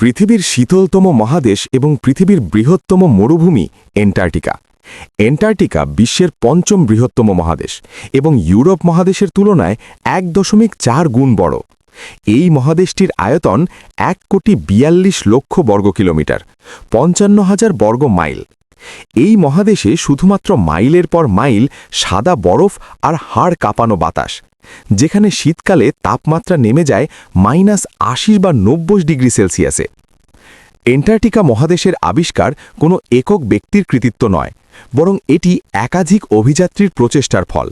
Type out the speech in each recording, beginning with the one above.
পৃথিবীর শীতলতম মহাদেশ এবং পৃথিবীর বৃহত্তম মরুভূমি এন্টার্কটিকা এন্টার্কটিকা বিশ্বের পঞ্চম বৃহত্তম মহাদেশ এবং ইউরোপ মহাদেশের তুলনায় এক দশমিক চার গুণ বড়। এই মহাদেশটির আয়তন এক কোটি বিয়াল্লিশ লক্ষ বর্গ কিলোমিটার, পঞ্চান্ন হাজার বর্গ মাইল। এই মহাদেশে শুধুমাত্র মাইলের পর মাইল সাদা বরফ আর হাড় কাঁপানো বাতাস যেখানে শীতকালে তাপমাত্রা নেমে যায় মাইনাস আশি বা নব্বই ডিগ্রি সেলসিয়াসে। এন্টার্কটিকা মহাদেশের আবিষ্কার কোনো একক ব্যক্তির কৃতিত্ব নয়। বরং এটি একাধিক অভিযাত্রীর প্রচেষ্টার ফল।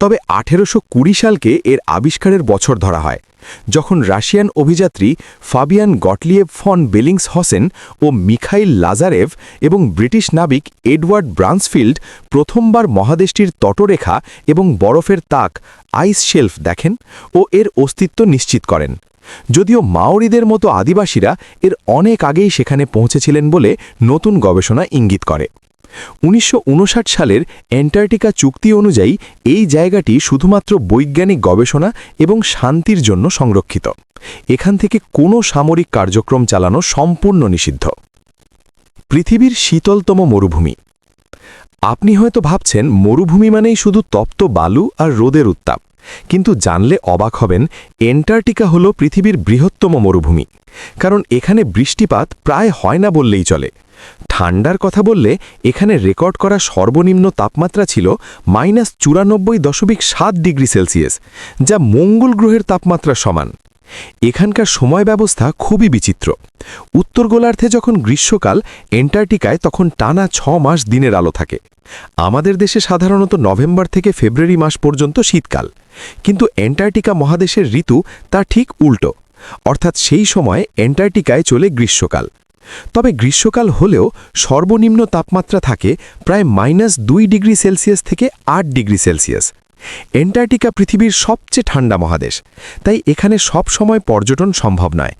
তবে আঠেরোশো কুড়ি সালকে এর আবিষ্কারের বছর ধরা হয়, যখন রাশিয়ান অভিযাত্রী Fabian Gottlieb von Bellingshausen ও মিখাইল লাজারেভ এবং ব্রিটিশ নাবিক এডওয়ার্ড ব্রান্সফিল্ড প্রথমবার মহাদেশটির তটরেখা এবং বরফের তাক আইস শেলফ দেখেন ও এর অস্তিত্ব নিশ্চিত করেন। যদিও মাওরিদের মতো আদিবাসীরা এর অনেক আগেই সেখানে পৌঁছেছিলেন বলে নতুন গবেষণা ইঙ্গিত করে। উনিশশো উনষাট সালের অ্যান্টার্কটিকা চুক্তি অনুযায়ী এই জায়গাটি শুধুমাত্র বৈজ্ঞানিক গবেষণা এবং শান্তির জন্য সংরক্ষিত। এখান থেকে কোনো সামরিক কার্যক্রম চালানো সম্পূর্ণ নিষিদ্ধ। পৃথিবীর শীতলতম মরুভূমি। আপনি হয়তো ভাবছেন, মরুভূমি মানেই শুধু তপ্ত বালু আর রোদের উত্তাপ। কিন্তু জানলে অবাক হবেন এন্টার্কটিকা হল পৃথিবীর বৃহত্তম মরুভূমি। কারণ এখানে বৃষ্টিপাত প্রায় হয় না বললেই চলে। ঠান্ডার কথা বললে এখানে রেকর্ড করা সর্বনিম্ন তাপমাত্রা ছিল মাইনাস চুরানব্বই দশমিক সাত ডিগ্রি সেলসিয়াস, যা মঙ্গল গ্রহের তাপমাত্রা সমান। এখানকার সময় ব্যবস্থা খুবই বিচিত্র। উত্তর গোলার্ধে যখন গ্রীষ্মকাল এন্টার্কটিকায় তখন টানা ছ মাস দিনের আলো থাকে। আমাদের দেশে সাধারণত নভেম্বর থেকে ফেব্রুয়ারি মাস পর্যন্ত শীতকাল। কিন্তু অ্যান্টার্কটিকা মহাদেশের ঋতু তা ঠিক উল্টো। অর্থাৎ সেই সময় অ্যান্টার্কটিকায় চলে গ্রীষ্মকাল। তবে গ্রীষ্মকাল হলেও সর্বনিম্ন তাপমাত্রা থাকে প্রায় মাইনাস দুই ডিগ্রি সেলসিয়াস থেকে আট ডিগ্রি সেলসিয়াস। অ্যান্টার্কটিকা পৃথিবীর সবচেয়ে ঠান্ডা মহাদেশ, তাই এখানে সব সময় পর্যটন সম্ভব নয়।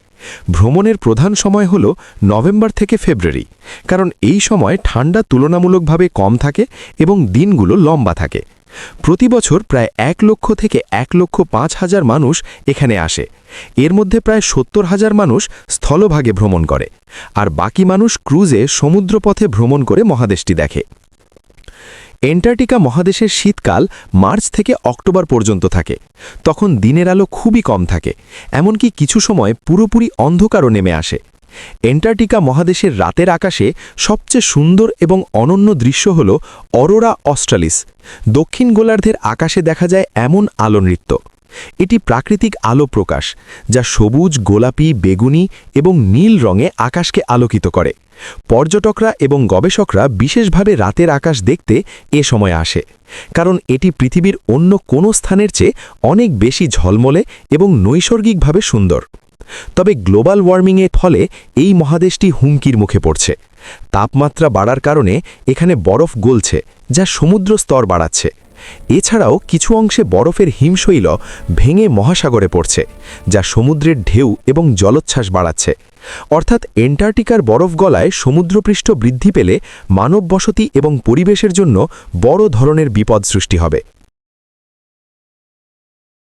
ভ্রমণের প্রধান সময় হল নভেম্বর থেকে ফেব্রুয়ারি, কারণ এই সময় ঠান্ডা তুলনামূলকভাবে কম থাকে এবং দিনগুলো লম্বা থাকে। প্রতি বছর প্রায় এক লক্ষ থেকে এক লক্ষ পাঁচ হাজার মানুষ এখানে আসে। এর মধ্যে প্রায় সত্তর হাজার মানুষ স্থলভাগে ভ্রমণ করে আর বাকি মানুষ ক্রুজে সমুদ্রপথে ভ্রমণ করে মহাদেশটি দেখে। এন্টার্কটিকা মহাদেশের শীতকাল মার্চ থেকে অক্টোবর পর্যন্ত থাকে। তখন দিনের আলো খুবই কম থাকে, এমনকি কিছু সময় পুরোপুরি অন্ধকারও নেমে আসে। এন্টার্কটিকা মহাদেশের রাতের আকাশে সবচেয়ে সুন্দর এবং অনন্য দৃশ্য হল অরোরা অস্ট্রালিস। দক্ষিণ গোলার্ধের আকাশে দেখা যায় এমন আলো নৃত্য। এটি প্রাকৃতিক আলো প্রকাশ, যা সবুজ, গোলাপি, বেগুনি এবং নীল রঙে আকাশকে আলোকিত করে। পর্যটকরা এবং গবেষকরা বিশেষভাবে রাতের আকাশ দেখতে এ সময় আসে, কারণ এটি পৃথিবীর অন্য কোনো স্থানের চেয়ে অনেক বেশি ঝলমলে এবং নৈসর্গিকভাবে সুন্দর। তবে গ্লোবাল ওয়ার্মিংয়ের ফলে এই মহাদেশটি হুমকির মুখে পড়ছে। তাপমাত্রা বাড়ার কারণে এখানে বরফ গলছে, যা সমুদ্র স্তর বাড়াচ্ছে। এছাড়াও কিছু অংশে বরফের হিমশৈল ভেঙে মহাসাগরে পড়ছে, যা সমুদ্রের ঢেউ এবং জলোচ্ছ্বাস বাড়াচ্ছে। অর্থাৎ এন্টার্কটিকার বরফ গলায় সমুদ্রপৃষ্ঠ বৃদ্ধি পেলে মানব বসতি এবং পরিবেশের জন্য বড় ধরনের বিপদ সৃষ্টি হবে।